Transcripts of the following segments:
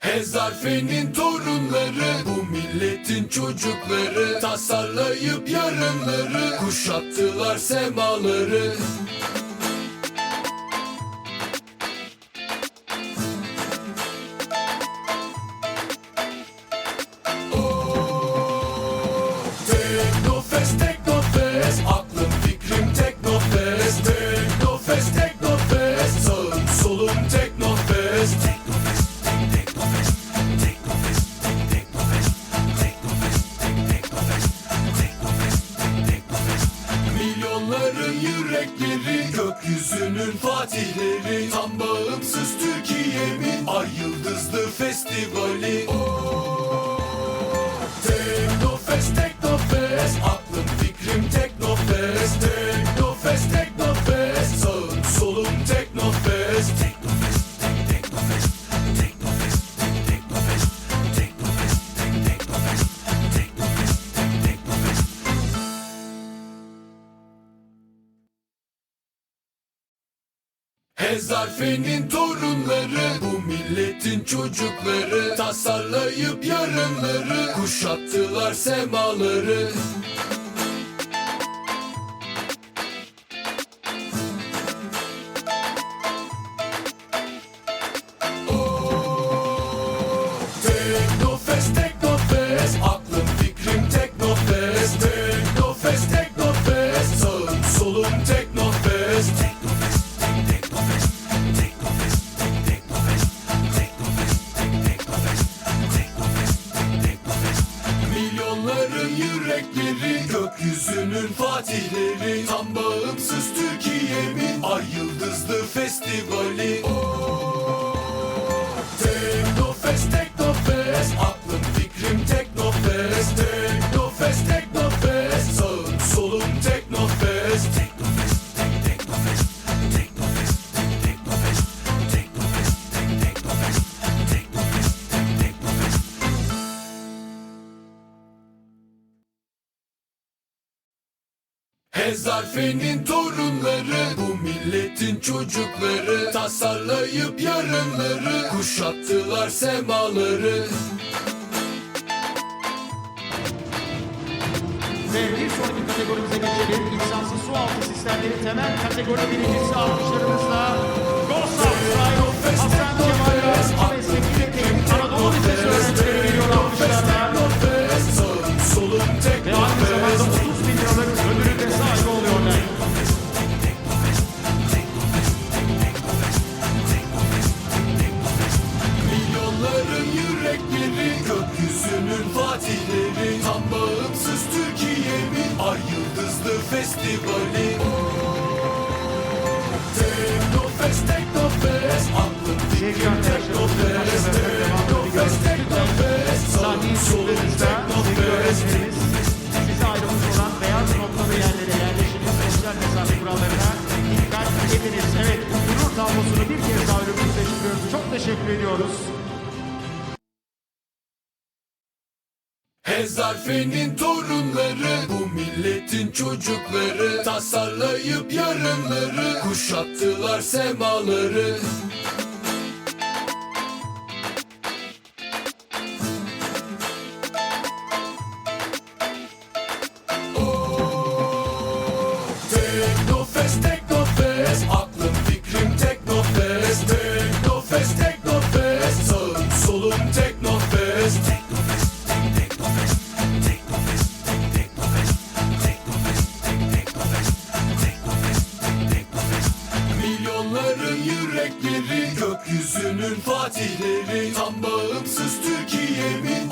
Hezarfe'nin torunları Bu milletin çocukları Tasarlayıp yarınları Kuşattılar semaları. Teknofest, Teknofest Aklım fikrim Teknofest Teknofest, Teknofest Hezarfe'nin torunları Bu milletin çocukları Tasarlayıp yarınları Kuşattılar semaları Hezarfe'nin torunları Bu milletin çocukları Tasarlayıp yarınları Kuşattılar semaları Ve bir sonraki kategorimize geçelim. İnsansız su altı sistemleri temel kategori birincisi alkışlarımızla Gosaf Hasan Kemal festivali Teknofest, Teknofest Aklım arkadaşlarımız, Teknofest Teknofest. Teknofest Sahneyi sevgili Teknofest size ayrılmış olan beyaz noktalı yerlere yerleşiniz. Sosyal mesafe kurallarına dikkat ediniz. Evet, gurur tablosunu bir kez daha önümüzde çıkıyoruz. Çok teşekkür ediyoruz. Hezarfe'nin torunları. Bu milletin çocukları. Tasarlayıp yarınları. Kuşattılar semaları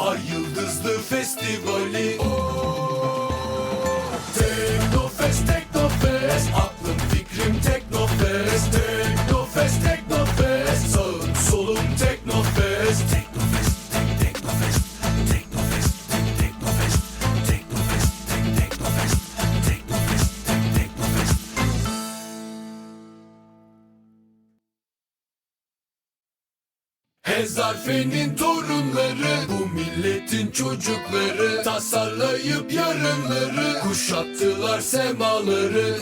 Ay yıldızlı festivali. Teknofest, Hezarfe'nin torunları Bu milletin çocukları Tasarlayıp yarınları Kuşattılar semaları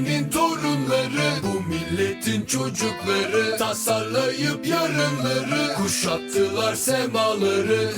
Hezarfe'nin torunları Bu milletin çocukları. Tasarlayıp yarınları Kuşattılar semaları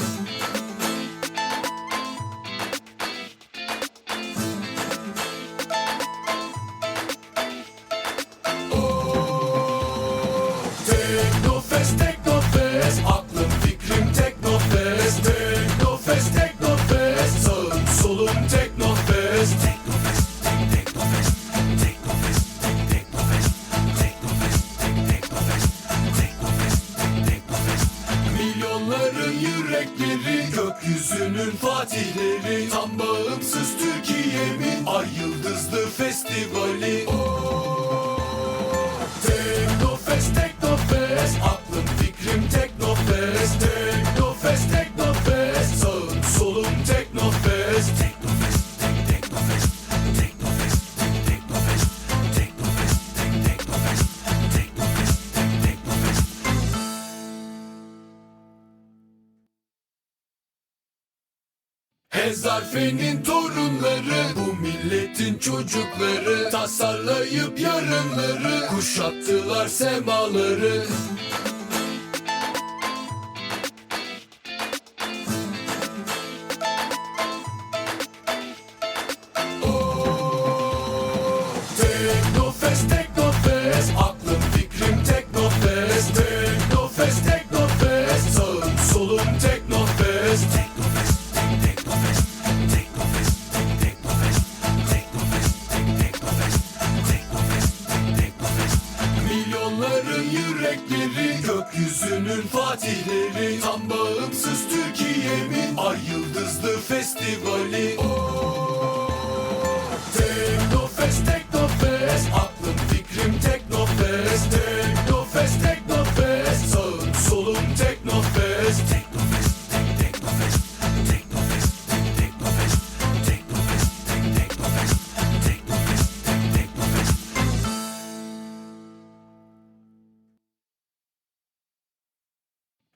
festivali Teknofest, Teknofest Aklım fikrim Teknofest. Teknofest, Teknofest Sağım solum Teknofest. Hezarfe'nin torunları milletin çocukları Tasarlayıp yarınları Kuşattılar semaları Gökyüzünün fatihleri Tam bağımsız Türkiye'min Ay yıldızlı festivali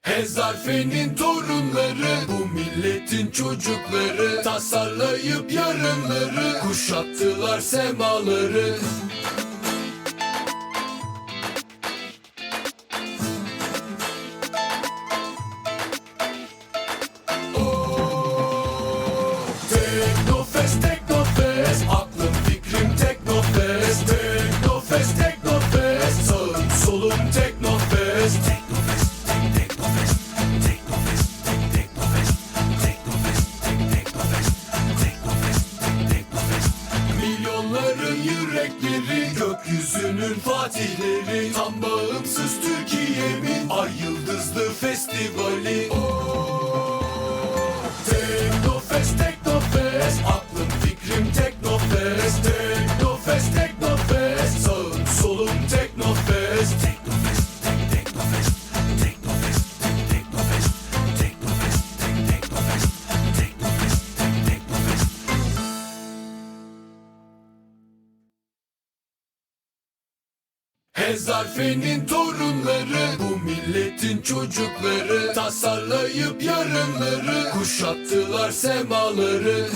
Hezarfe'nin torunları Bu milletin çocukları. Tasarlayıp yarınları Kuşattılar semaları. Teknofest, festivali Teknofest, Teknofest Aklım fikrim Teknofest. Teknofest, Teknofest Sağım solum Teknofest. Teknofest, Teknofest Teknofest, Teknofest Teknofest, Teknofest Teknofest, Teknofest. Hezarfe'nin torunları Bu milletin çocukları Tasarlayıp yarınları Kuşattılar semaları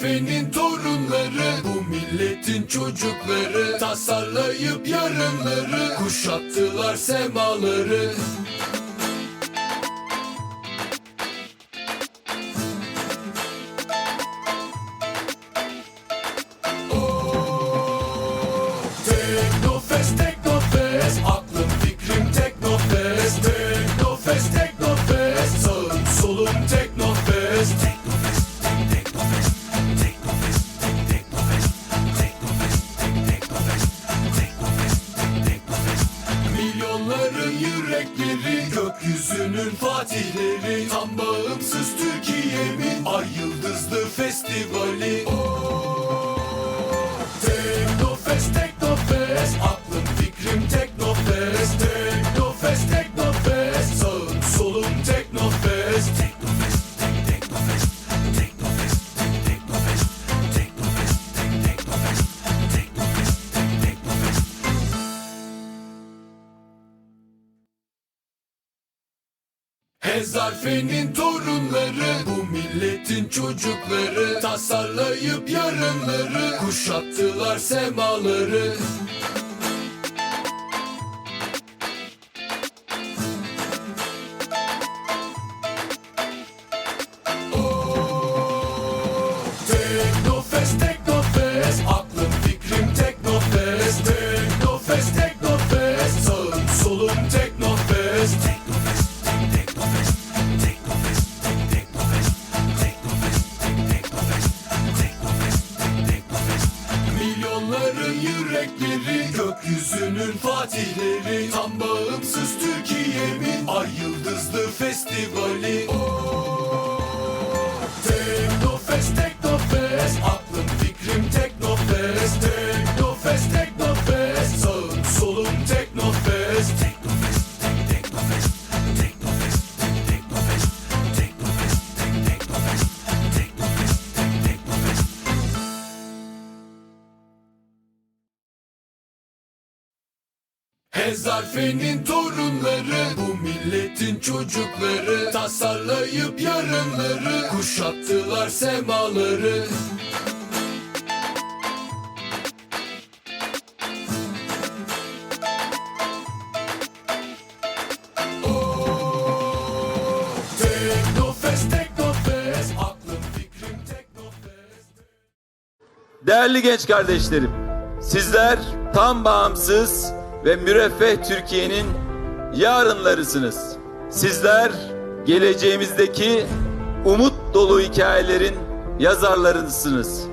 Hezarfe'nin torunları Bu milletin çocukları Tasarlayıp yarınları Kuşattılar semaları fatihleri Tam bağımsız Hezarfe'nin torunları Bu milletin çocukları Tasarlayıp yarınları Kuşattılar semaları Yürekleri Gökyüzünün fatihleri. Tam bağımsız Türkiye'min Ay yıldızlı festivali. Teknofest, Hezarfe'nin torunları Bu milletin çocukları Tasarlayıp yarınları Kuşattılar semaları. Değerli genç kardeşlerim, sizler tam bağımsız ve müreffeh Türkiye'nin yarınlarısınız. Sizler geleceğimizdeki umut dolu hikayelerin yazarlarısınız.